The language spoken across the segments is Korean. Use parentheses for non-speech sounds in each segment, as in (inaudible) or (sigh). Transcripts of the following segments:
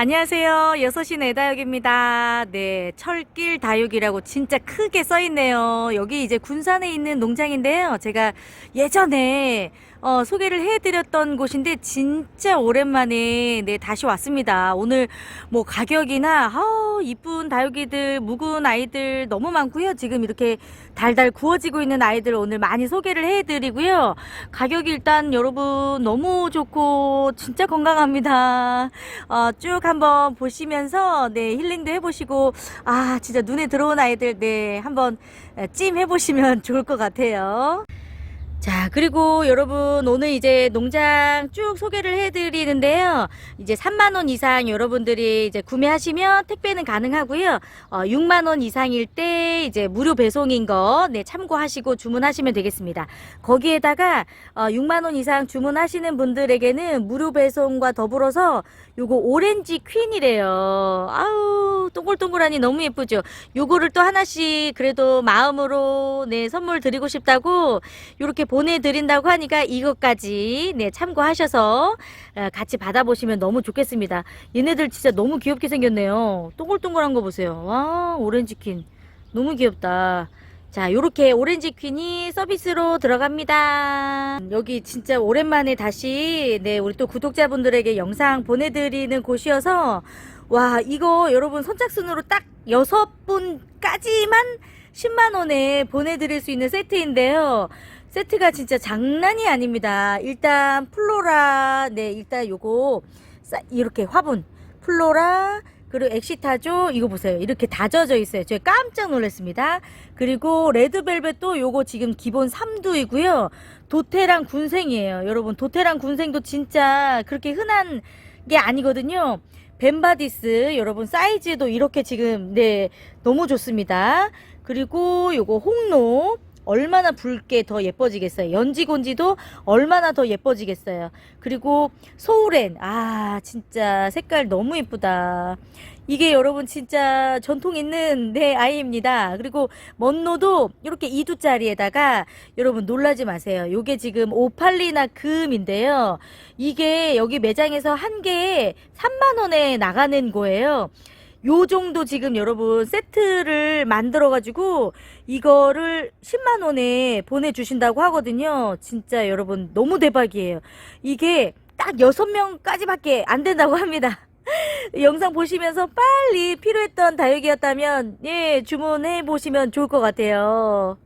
안녕하세요. 여섯시 내다육입니다. 네, 철길 다육이라고 진짜 크게 써 있네요. 여기 이제 군산에 있는 농장인데요. 제가 예전에 어, 소개를 해드렸던 곳인데 진짜 오랜만에 네 다시 왔습니다. 오늘 뭐 가격이나 아, 이쁜 다육이들 묵은 아이들 너무 많고요. 지금 이렇게 달달 구워지고 있는 아이들 오늘 많이 소개를 해드리고요. 가격이 일단 여러분 너무 좋고 진짜 건강합니다. 어, 쭉 한번 보시면서 네 힐링도 해보시고 아 진짜 눈에 들어온 아이들 네 한번 찜 해보시면 (laughs) 좋을 것 같아요. 자, 그리고 여러분, 오늘 이제 농장 쭉 소개를 해드리는데요. 이제 3만 원 이상 여러분들이 이제 구매하시면 택배는 가능하고요. 어, 6만 원 이상일 때 이제 무료 배송인 거, 네, 참고하시고 주문하시면 되겠습니다. 거기에다가, 어, 6만 원 이상 주문하시는 분들에게는 무료 배송과 더불어서 요거 오렌지 퀸이래요. 아우, 동글동글하니 너무 예쁘죠? 요거를 또 하나씩 그래도 마음으로, 네, 선물 드리고 싶다고, 요렇게 보내드린다고 하니까 이것까지 네 참고하셔서 어, 같이 받아보시면 너무 좋겠습니다. 얘네들 진짜 너무 귀엽게 생겼네요. 동글동글한 거 보세요. 와 오렌지 퀸 너무 귀엽다. 자 요렇게 오렌지 퀸이 서비스로 들어갑니다. 여기 진짜 오랜만에 다시 네 우리 또 구독자분들에게 영상 보내드리는 곳이어서 와 이거 여러분 선착순으로 딱 여섯 분까지만 10만원에 보내드릴 수 있는 세트인데요. 세트가 진짜 장난이 아닙니다. 일단 플로라, 네, 일단 요거, 싸- 이렇게 화분, 플로라, 그리고 엑시타조, 이거 보세요. 이렇게 다져져 있어요. 제가 깜짝 놀랐습니다. 그리고 레드벨벳도 요거 지금 기본 3두이고요. 도테랑 군생이에요. 여러분, 도테랑 군생도 진짜 그렇게 흔한 게 아니거든요. 벤바디스 여러분 사이즈도 이렇게 지금 네 너무 좋습니다. 그리고 요거 홍로 얼마나 붉게 더 예뻐지겠어요. 연지곤지도 얼마나 더 예뻐지겠어요. 그리고 소우렌 아 진짜 색깔 너무 예쁘다. 이게 여러분 진짜 전통 있는 네 아이입니다. 그리고 먼노도 이렇게 2두짜리에다가 여러분 놀라지 마세요. 요게 지금 오팔리나 금인데요. 이게 여기 매장에서 한 개에 3만 원에 나가는 거예요. 요 정도 지금 여러분 세트를 만들어 가지고 이거를 10만 원에 보내주신다고 하거든요. 진짜 여러분 너무 대박이에요. 이게 딱 6명까지밖에 안 된다고 합니다. (laughs) 영상 보시면서 빨리 필요했던 다육이었다면 예 주문해 보시면 좋을 것 같아요.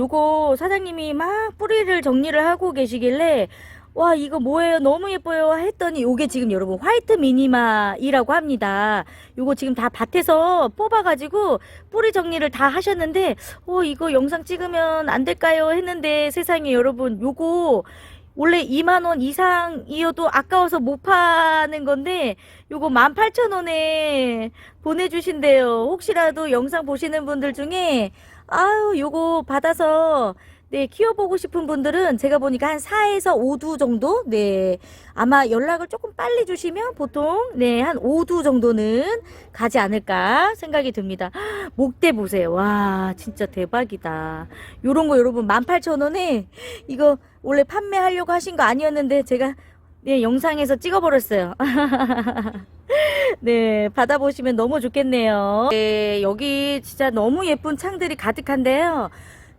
요거 사장님이 막 뿌리를 정리를 하고 계시길래 와 이거 뭐예요? 너무 예뻐요. 했더니 요게 지금 여러분 화이트 미니마이라고 합니다. 요거 지금 다 밭에서 뽑아가지고 뿌리 정리를 다 하셨는데 어 이거 영상 찍으면 안 될까요? 했는데 세상에 여러분 요거 원래 2만원 이상이어도 아까워서 못 파는 건데 요거 18,000원에 보내주신대요. 혹시라도 영상 보시는 분들 중에 아유 요거 받아서 네, 키워보고 싶은 분들은 제가 보니까 한 4에서 5두 정도? 네, 아마 연락을 조금 빨리 주시면 보통, 네, 한 5두 정도는 가지 않을까 생각이 듭니다. (gasps) 헉, 목대 보세요. 와, 진짜 대박이다. 요런 거 여러분 18,000원에 이거 원래 판매하려고 하신 거 아니었는데 제가 네, 영상에서 찍어버렸어요. (laughs) 네, 받아보시면 너무 좋겠네요. 네, 여기 진짜 너무 예쁜 창들이 가득한데요.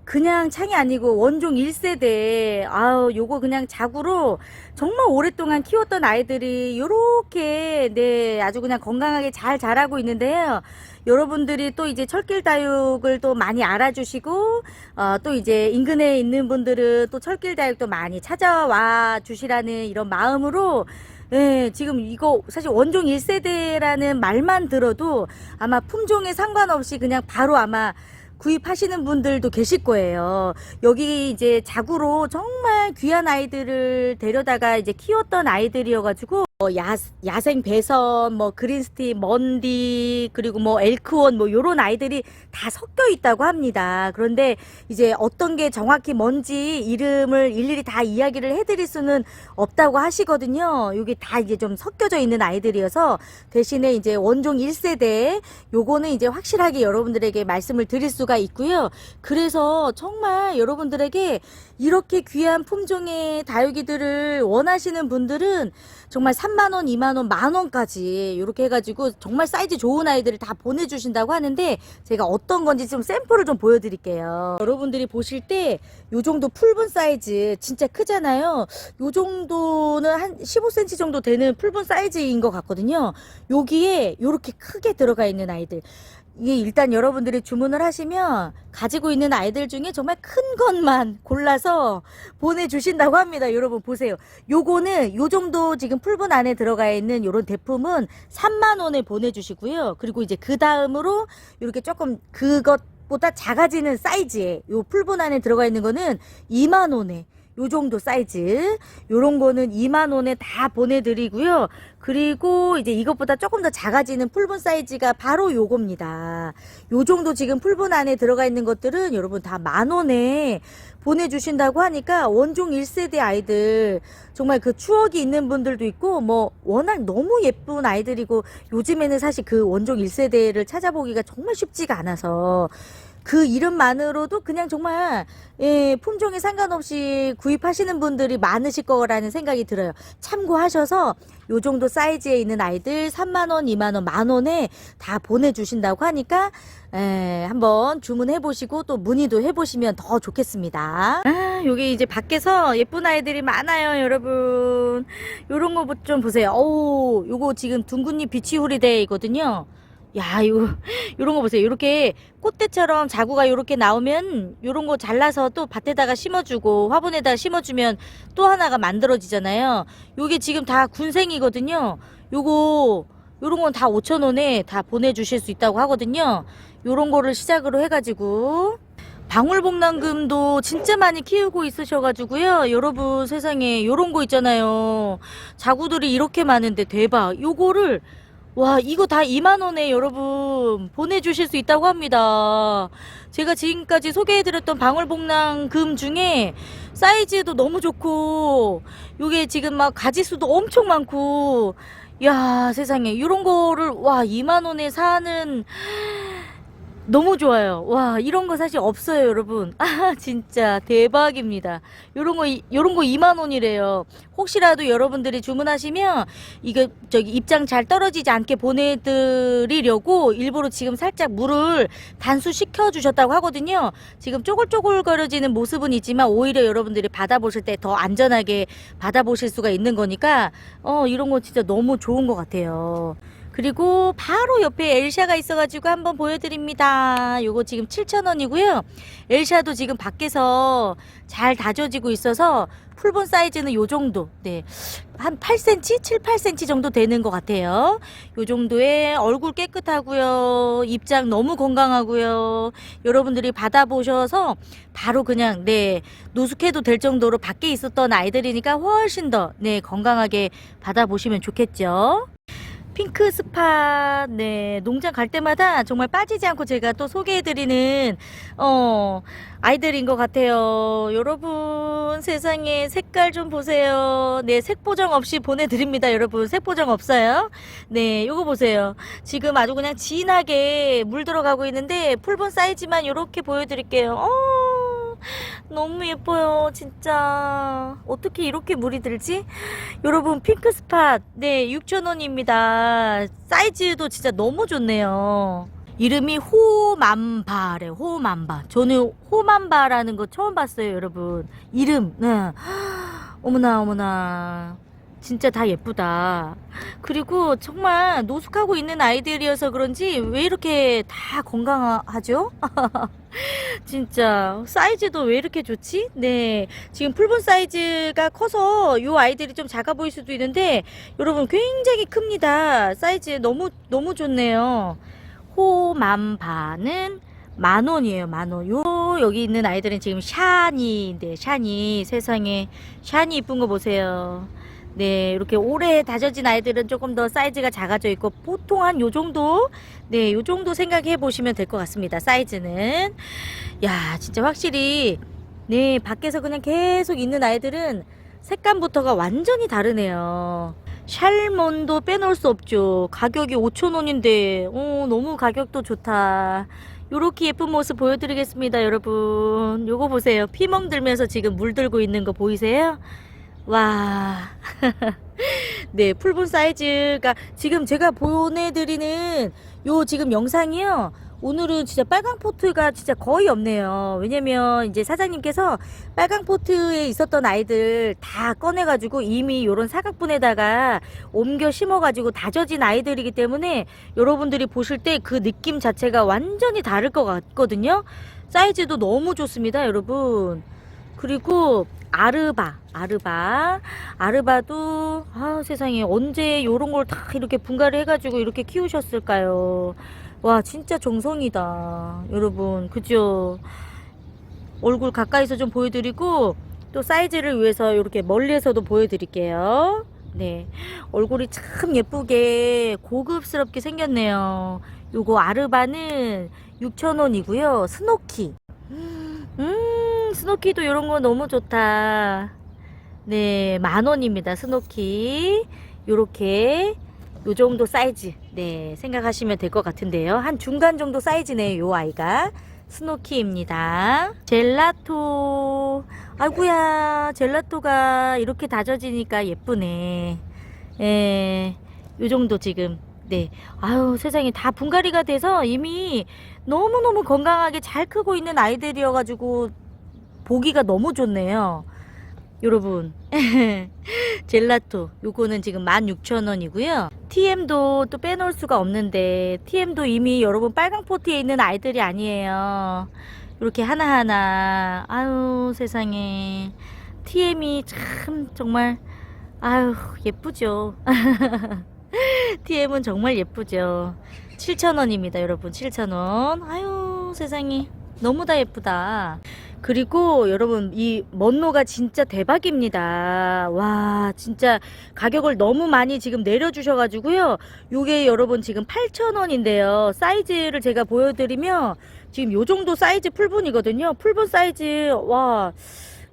그냥 창이 아니고 원종 1세대. 아우 요거 그냥 자구로 정말 오랫동안 키웠던 아이들이 요렇게 네 아주 그냥 건강하게 잘 자라고 있는데요. 여러분들이 또 이제 철길 다육을 또 많이 알아주시고 어, 또 이제 인근에 있는 분들은 또 철길 다육도 많이 찾아와 주시라는 이런 마음으로 네, 지금 이거 사실 원종 1세대라는 말만 들어도 아마 품종에 상관없이 그냥 바로 아마 구입하시는 분들도 계실 거예요. 여기 이제 자구로 정말 귀한 아이들을 데려다가 이제 키웠던 아이들이어가지고 뭐 야, 야생 배선, 뭐 그린스티, 먼디, 그리고 뭐 엘크원, 뭐 요런 아이들이 다 섞여 있다고 합니다. 그런데 이제 어떤 게 정확히 뭔지 이름을 일일이 다 이야기를 해드릴 수는 없다고 하시거든요. 여기 다 이제 좀 섞여져 있는 아이들이어서 대신에 이제 원종 1세대 요거는 이제 확실하게 여러분들에게 말씀을 드릴 수가 있고요. 그래서 정말 여러분들에게 이렇게 귀한 품종의 다육이들을 원하시는 분들은 정말 3만원, 2만원, 만원까지 이렇게 해가지고 정말 사이즈 좋은 아이들을 다 보내주신다고 하는데 제가 어떤 건지 좀 샘플을 좀 보여드릴게요. 여러분들이 보실 때요 정도 풀분 사이즈 진짜 크잖아요. 요 정도는 한 15cm 정도 되는 풀분 사이즈인 것 같거든요. 여기에 요렇게 크게 들어가 있는 아이들. 이게 일단 여러분들이 주문을 하시면 가지고 있는 아이들 중에 정말 큰 것만 골라서 보내주신다고 합니다. 여러분 보세요. 요거는 요 정도 지금 풀분 안에 들어가 있는 요런 대품은 3만원에 보내주시고요. 그리고 이제 그 다음으로 이렇게 조금 그것보다 작아지는 사이즈에 요 풀분 안에 들어가 있는 거는 2만원에 요 정도 사이즈 요런 거는 2만 원에 다 보내드리고요. 그리고 이제 이것보다 조금 더 작아지는 풀분 사이즈가 바로 요겁니다. 요 정도 지금 풀분 안에 들어가 있는 것들은 여러분 다 만 원에 보내주신다고 하니까 원종 1세대 아이들 정말 그 추억이 있는 분들도 있고 뭐 워낙 너무 예쁜 아이들이고 요즘에는 사실 그 원종 1세대를 찾아보기가 정말 쉽지가 않아서 그 이름만으로도 그냥 정말 예, 품종에 상관없이 구입하시는 분들이 많으실 거라는 생각이 들어요. 참고하셔서 요 정도 사이즈에 있는 아이들 3만 원, 2만 원, 만 원에 다 보내 주신다고 하니까 에, 한번 주문해 보시고 또 문의도 해 보시면 더 좋겠습니다. 아, 여기 이제 밖에서 예쁜 아이들이 많아요, 여러분. 요런 거 좀 보세요. 오, 요거 지금 둥근잎 비치후리데이거든요. 야, 요, 요런 거 보세요. 요렇게 꽃대처럼 자구가 요렇게 나오면 요런 거 잘라서 또 밭에다가 심어주고 화분에다가 심어주면 또 하나가 만들어지잖아요. 요게 지금 다 군생이거든요. 요거, 요런 건 다 5천원에 다 보내주실 수 있다고 하거든요. 요런 거를 시작으로 해가지고. 방울복랑금도 진짜 많이 키우고 있으셔가지고요. 여러분 세상에 요런 거 있잖아요. 자구들이 이렇게 많은데 대박. 요거를 와, 이거 다 2만원에 여러분 보내주실 수 있다고 합니다. 제가 지금까지 소개해드렸던 방울복랑금 중에 사이즈도 너무 좋고, 요게 지금 막 가지수도 엄청 많고, 야 세상에, 요런 거를, 와, 2만원에 사는, 너무 좋아요. 와, 이런 거 사실 없어요, 여러분. (laughs) 아, 진짜 대박입니다. 요런 거, 이- 요런 거 2만 원이래요. 혹시라도 여러분들이 주문하시면 이거 저기 입장 잘 떨어지지 않게 보내드리려고 일부러 지금 살짝 물을 단수시켜 주셨다고 하거든요. 지금 쪼글쪼글거려지는 모습은 있지만 오히려 여러분들이 받아보실 때 더 안전하게 받아보실 수가 있는 거니까 어, 이런 거 진짜 너무 좋은 것 같아요. 그리고 바로 옆에 엘샤가 있어가지고 한번 보여드립니다. 요거 지금 7,000원이고요. 엘샤도 지금 밖에서 잘 다져지고 있어서 풀본 사이즈는 요 정도. 네. 한 8cm? 7, 8cm 정도 되는 것 같아요. 요 정도의 얼굴 깨끗하고요. 입장 너무 건강하고요. 여러분들이 받아보셔서 바로 그냥, 네, 노숙해도 될 정도로 밖에 있었던 아이들이니까 훨씬 더, 네, 건강하게 받아보시면 좋겠죠. 핑크 스팟, 네, 농장 갈 때마다 정말 빠지지 않고 제가 또 소개해드리는, 어, 아이들인 것 같아요. 여러분, 세상에 색깔 좀 보세요. 네, 색 보정 없이 보내드립니다, 여러분. 색 보정 없어요. 네, 요거 보세요. 지금 아주 그냥 진하게 물 들어가고 있는데, 풀본 사이즈만 이렇게 보여드릴게요. 어, 너무 예뻐요, 진짜. 어떻게 이렇게 물이 들지? 여러분 핑크 스팟. 네 6,000원입니다. 사이즈도 진짜 너무 좋네요. 이름이 호맘바래 호맘바. 저는 호맘바라는 거 처음 봤어요 여러분. 이름. 네. (gasps) 어머나 어머나 진짜 다 예쁘다 그리고 정말 노숙하고 있는 아이들이어서 그런지 왜 이렇게 다 건강하죠? (laughs) 진짜 사이즈도 왜 이렇게 좋지? 네 지금 풀분 사이즈가 커서 요 아이들이 좀 작아 보일 수도 있는데 여러분 굉장히 큽니다 사이즈 너무 너무 좋네요 호맘바는 만 원이에요 만 원. 요 여기 있는 아이들은 지금 샤니인데 샤니 세상에 샤니 이쁜 거 보세요. 네 이렇게 오래 다져진 아이들은 조금 더 사이즈가 작아져 있고 보통 한 요 정도? 네 요 정도 생각해 보시면 될 것 같습니다 사이즈는. 야 진짜 확실히 네 밖에서 그냥 계속 있는 아이들은 색감부터가 완전히 다르네요. 샬몬도 빼놓을 수 없죠. 가격이 5천원인데. 어, 너무 가격도 좋다. 요렇게 예쁜 모습 보여드리겠습니다 여러분. 요거 보세요. 피멍 들면서 지금 물 들고 있는 거 보이세요 와. (laughs) 네, 풀분 사이즈가 지금 제가 보내드리는 요 지금 영상이요. 오늘은 진짜 빨강 포트가 진짜 거의 없네요. 왜냐면 이제 사장님께서 빨강 포트에 있었던 아이들 다 꺼내가지고 이미 요런 사각분에다가 옮겨 심어가지고 다져진 아이들이기 때문에 여러분들이 보실 때 그 느낌 자체가 완전히 다를 것 같거든요. 사이즈도 너무 좋습니다, 여러분. 그리고 아르바, 아르바, 아르바도 아 세상에 언제 요런 걸 다 이렇게 분갈이 해가지고 이렇게 키우셨을까요? 와 진짜 정성이다, 여러분, 그죠? 얼굴 가까이서 좀 보여드리고 또 사이즈를 위해서 이렇게 멀리에서도 보여드릴게요. 네, 얼굴이 참 예쁘게 고급스럽게 생겼네요. 요거 아르바는 6,000원이고요. 스노키. 음, 스노키도 이런 거 너무 좋다. 네, 만 원입니다. 스노키. 요렇게 요 정도 사이즈. 네, 생각하시면 될 것 같은데요. 한 중간 정도 사이즈네요. 요 아이가. 스노키입니다. 젤라토. 아이구야, 젤라토가 이렇게 다져지니까 예쁘네. 예, 요 정도 지금. 네. 아유, 세상에 다 분갈이가 돼서 이미 너무너무 건강하게 잘 크고 있는 아이들이어가지고 보기가 너무 좋네요. 여러분. (laughs) 젤라토. 요거는 지금 16,000원이고요. TM도 또 빼놓을 수가 없는데 TM도 이미 여러분 빨강 포트에 있는 아이들이 아니에요. 이렇게 하나하나. 아유, 세상에. TM이 참 정말 아유, 예쁘죠. (laughs) TM은 정말 예쁘죠. 7,000원입니다, 여러분. 7,000원. 아유, 세상에. 너무 다 예쁘다. 그리고 여러분, 이 먼노가 진짜 대박입니다. 와, 진짜 가격을 너무 많이 지금 내려주셔가지고요. 요게 여러분 지금 8,000원인데요. 사이즈를 제가 보여드리면 지금 요 정도 사이즈 풀분이거든요. 풀분 사이즈, 와.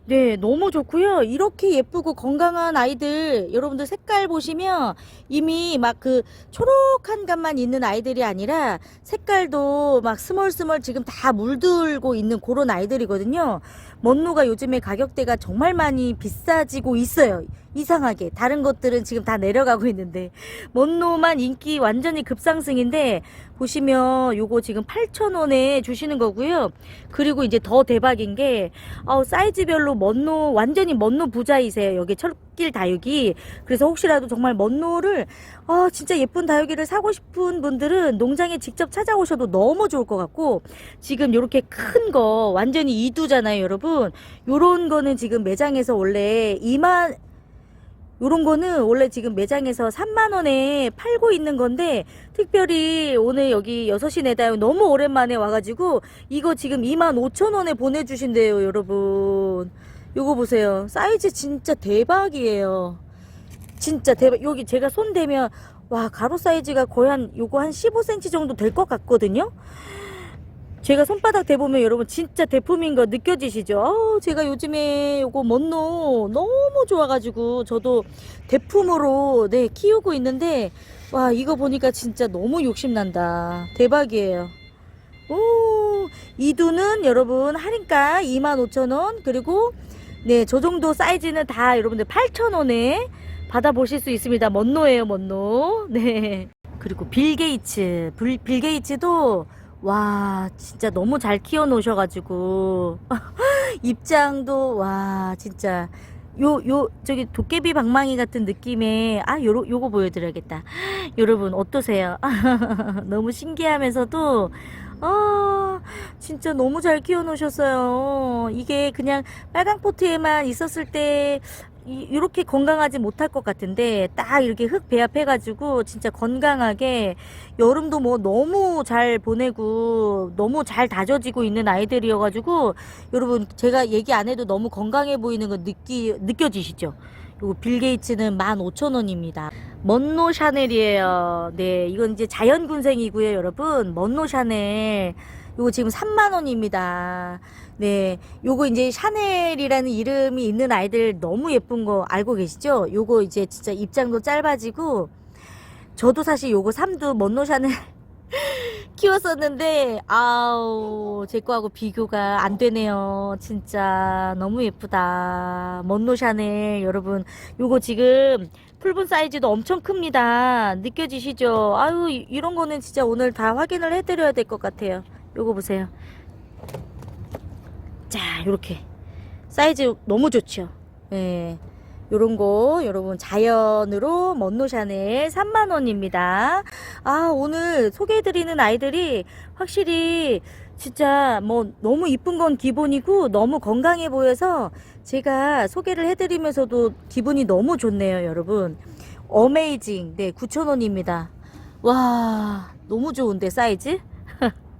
네, 너무 좋고요. 이렇게 예쁘고 건강한 아이들, 여러분들 색깔 보시면 이미 막 그 초록한 감만 있는 아이들이 아니라 색깔도 막 스멀스멀 지금 다 물들고 있는 그런 아이들이거든요. 먼노가 요즘에 가격대가 정말 많이 비싸지고 있어요. 이상하게. 다른 것들은 지금 다 내려가고 있는데. 먼노만 인기 완전히 급상승인데, 보시면 요거 지금 8,000원에 주시는 거고요. 그리고 이제 더 대박인 게, 어, 사이즈별로 먼노, 완전히 먼노 부자이세요. 여기 철길 다육이. 그래서 혹시라도 정말 먼노를, 어, 진짜 예쁜 다육이를 사고 싶은 분들은 농장에 직접 찾아오셔도 너무 좋을 것 같고, 지금 요렇게 큰 거, 완전히 이두잖아요, 여러분. 요런 거는 지금 매장에서 원래 2만, 요런 거는 원래 지금 매장에서 3만원에 팔고 있는 건데, 특별히 오늘 여기 6시 내다요 너무 오랜만에 와가지고, 이거 지금 2만 5천원에 보내주신대요, 여러분. 요거 보세요. 사이즈 진짜 대박이에요. 진짜 대박. 여기 제가 손 대면, 와, 가로 사이즈가 거의 한, 요거 한 15cm 정도 될 것 같거든요? 제가 손바닥 대보면 여러분 진짜 대품인 거 느껴지시죠? 어우, 제가 요즘에 요거 먼노 너무 좋아가지고 저도 대품으로 네 키우고 있는데 와 이거 보니까 진짜 너무 욕심난다. 대박이에요. 오 이두는 여러분 할인가? 25,000원? 그리고 네 저 정도 사이즈는 다 여러분들 8,000원에 받아보실 수 있습니다. 먼노예요 먼노. 네. 그리고 빌 게이츠 빌, 빌 게이츠도 와, 진짜 너무 잘 키워 놓으셔가지고. (laughs) 입장도, 와, 진짜. 요, 요, 저기 도깨비 방망이 같은 느낌의, 아, 요러, 요거 보여드려야겠다. (gasps) 여러분, 어떠세요? (laughs) 너무 신기하면서도, 아, 진짜 너무 잘 키워 놓으셨어요. 이게 그냥 빨강 포트에만 있었을 때, 이, 이렇게 건강하지 못할 것 같은데 딱 이렇게 흙 배합해가지고 진짜 건강하게 여름도 뭐 너무 잘 보내고 너무 잘 다져지고 있는 아이들이어가지고 여러분 제가 얘기 안 해도 너무 건강해 보이는 거 느끼 느껴지시죠? 요거 빌 게이츠는 15,000원입니다. 먼노 샤넬이에요. 네, 이건 이제 자연 군생이고요, 여러분. 먼노 샤넬. 요거 지금 3만 원입니다. 네, 요거 이제 샤넬이라는 이름이 있는 아이들 너무 예쁜 거 알고 계시죠? 요거 이제 진짜 입장도 짧아지고 저도 사실 요거 삼두 먼노 샤넬 (laughs) 키웠었는데 아우 제 거하고 비교가 안 되네요. 진짜 너무 예쁘다. 먼노 샤넬. 여러분 요거 지금 풀분 사이즈도 엄청 큽니다. 느껴지시죠? 아유 이- 이런 거는 진짜 오늘 다 확인을 해드려야 될 것 같아요 요거 보세요. 자 요렇게. 사이즈 너무 좋죠? 예. 요런 거 여러분 자연으로 먼노샤넬 3만원입니다. 아 오늘 소개해드리는 아이들이 확실히 진짜 뭐 너무 이쁜 건 기본이고 너무 건강해 보여서 제가 소개를 해드리면서도 기분이 너무 좋네요 여러분. 어메이징. 네 9,000원입니다. 와 너무 좋은데 사이즈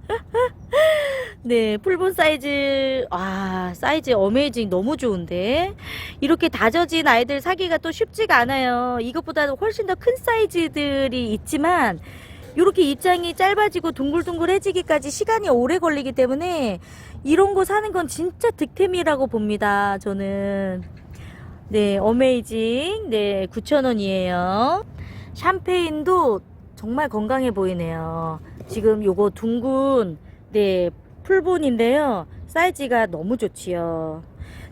(laughs) 네, 풀본 사이즈, 아, 사이즈 어메이징 너무 좋은데. 이렇게 다져진 아이들 사기가 또 쉽지가 않아요. 이것보다도 훨씬 더 큰 사이즈들이 있지만, 이렇게 입장이 짧아지고 둥글둥글해지기까지 시간이 오래 걸리기 때문에, 이런 거 사는 건 진짜 득템이라고 봅니다, 저는. 네, 어메이징, 네, 9,000원이에요. 샴페인도 정말 건강해 보이네요. 지금 요거 둥근, 네, 풀본인데요. 사이즈가 너무 좋지요.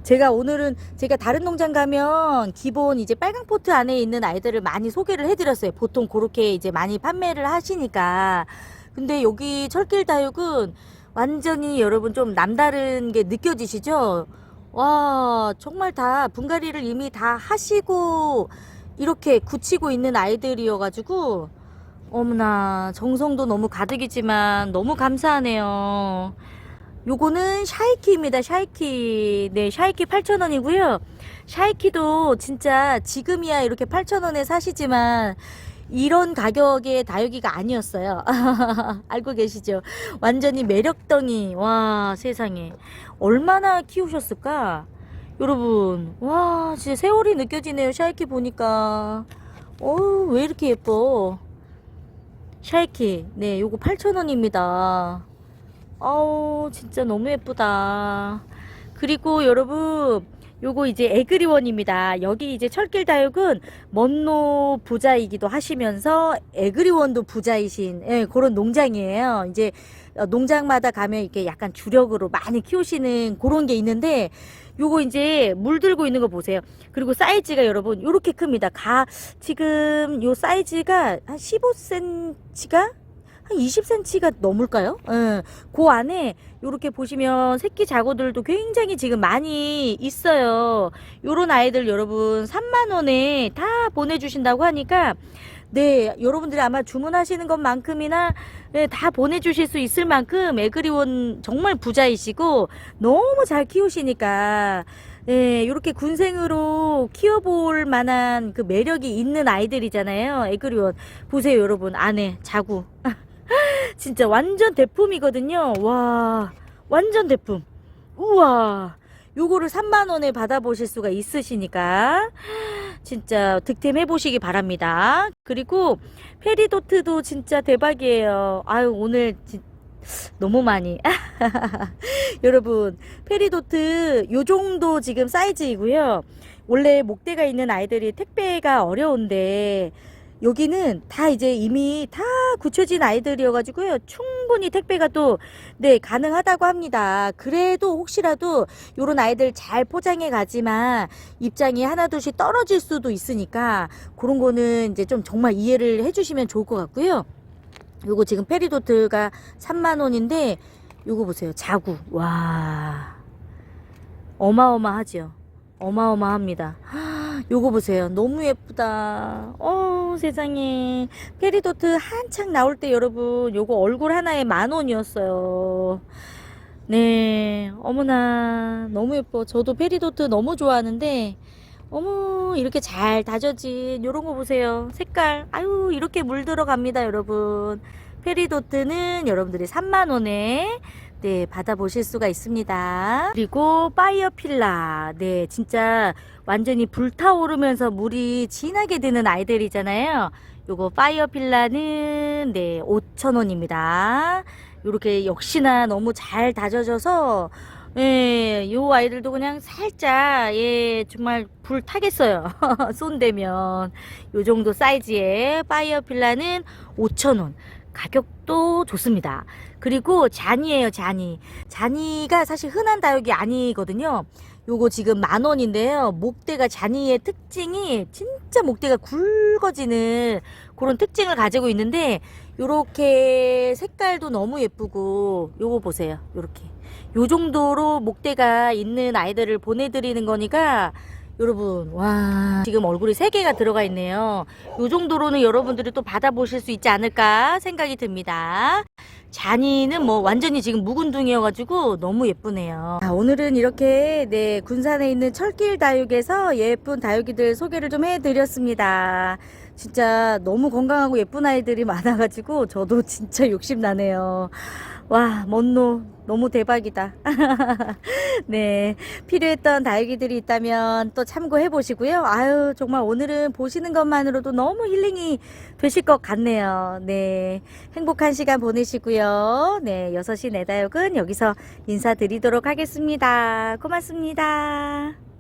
제가 오늘은 제가 다른 농장 가면 기본 이제 빨강 포트 안에 있는 아이들을 많이 소개를 해드렸어요. 보통 그렇게 이제 많이 판매를 하시니까. 근데 여기 철길 다육은 완전히 여러분 좀 남다른 게 느껴지시죠? 와, 정말 다 분갈이를 이미 다 하시고 이렇게 굳히고 있는 아이들이어가지고 어머나 정성도 너무 가득이지만 너무 감사하네요. 요거는 샤이키입니다. 샤이키. 네, 샤이키 8,000원이고요. 샤이키도 진짜 지금이야 이렇게 8,000원에 사시지만 이런 가격의 다육이가 아니었어요. (laughs) 알고 계시죠? 완전히 매력덩이. 와, 세상에. 얼마나 키우셨을까? 여러분, 와, 진짜 세월이 느껴지네요. 샤이키 보니까. 어우, 왜 이렇게 예뻐? 샤이키. 네, 요거 8,000원입니다. 아우, 진짜 너무 예쁘다. 그리고 여러분, 요거 이제 에그리원입니다. 여기 이제 철길 다육은 먼노 부자이기도 하시면서 에그리원도 부자이신 예, 그런 농장이에요. 이제 어, 농장마다 가면 이렇게 약간 주력으로 많이 키우시는 그런 게 있는데 요거 이제 물들고 있는 거 보세요. 그리고 사이즈가 여러분 요렇게 큽니다. 가 지금 요 사이즈가 한 15cm가 한 20cm가 넘을까요? 예. 그 안에 요렇게 보시면 새끼 자고들도 굉장히 지금 많이 있어요. 요런 아이들 여러분 3만원에 다 보내주신다고 하니까 네, 여러분들이 아마 주문하시는 것만큼이나 네, 다 보내주실 수 있을 만큼 에그리원 정말 부자이시고 너무 잘 키우시니까 네, 이렇게 군생으로 키워볼 만한 그 매력이 있는 아이들이잖아요. 에그리원 보세요, 여러분 안에 자구 (laughs) 진짜 완전 대품이거든요. 와, 완전 대품. 우와, 요거를 3만원에 받아보실 수가 있으시니까, 진짜 득템 해 보시기 바랍니다. 그리고 페리도트도 진짜 대박이에요. 아유, 오늘 진- 너무 많이. (laughs) 여러분, 페리도트 요 정도 지금 사이즈이고요. 원래 목대가 있는 아이들이 택배가 어려운데, 여기는 다 이제 이미 다 굳혀진 아이들이어가지고요. 충분히 택배가 또, 네, 가능하다고 합니다. 그래도 혹시라도 요런 아이들 잘 포장해 가지만 입장이 하나둘씩 떨어질 수도 있으니까 그런 거는 이제 좀 정말 이해를 해주시면 좋을 것 같고요. 요거 지금 페리도트가 3만원인데 요거 보세요. 자구. 와. 어마어마하죠. 어마어마합니다. 요거 보세요. 너무 예쁘다. 어, 세상에. 페리도트 한창 나올 때 여러분, 요거 얼굴 하나에 만 원이었어요. 네. 어머나. 너무 예뻐. 저도 페리도트 너무 좋아하는데, 어머, 이렇게 잘 다져진 요런 거 보세요. 색깔. 아유, 이렇게 물 들어 갑니다, 여러분. 페리도트는 여러분들이 3만원에 네, 받아보실 수가 있습니다. 그리고 파이어 필라. 네, 진짜 완전히 불타오르면서 물이 진하게 드는 아이들이잖아요. 요거 파이어 필라는 네, 5,000원입니다. 요렇게 역시나 너무 잘 다져져서 예, 요 아이들도 그냥 살짝 예, 정말 불 타겠어요. (laughs) 손 대면 요 정도 사이즈의 파이어 필라는 5,000원. 가격도 좋습니다. 그리고 잔이에요, 잔이. 잔이가 사실 흔한 다육이 아니거든요. 요거 지금 만 원인데요. 목대가 잔이의 특징이 진짜 목대가 굵어지는 그런 특징을 가지고 있는데 요렇게 색깔도 너무 예쁘고 요거 보세요. 요렇게. 요 정도로 목대가 있는 아이들을 보내드리는 거니까 여러분 와 지금 얼굴이 세 개가 들어가 있네요. 요 정도로는 여러분들이 또 받아보실 수 있지 않을까 생각이 듭니다. 잔이는 뭐 완전히 지금 묵은둥이어가지고 너무 예쁘네요. 자, 오늘은 이렇게 네 군산에 있는 철길 다육에서 예쁜 다육이들 소개를 좀 해드렸습니다. 진짜 너무 건강하고 예쁜 아이들이 많아가지고 저도 (laughs) 진짜 욕심나네요. 와 먼노 너무 대박이다 (laughs) 네 필요했던 다육이들이 있다면 또 참고해 보시고요. 아유, 정말 오늘은 보시는 것만으로도 너무 힐링이 되실 것 같네요. 네. 행복한 시간 보내시고요. 네. 6시 내다육은 여기서 인사드리도록 하겠습니다. 고맙습니다.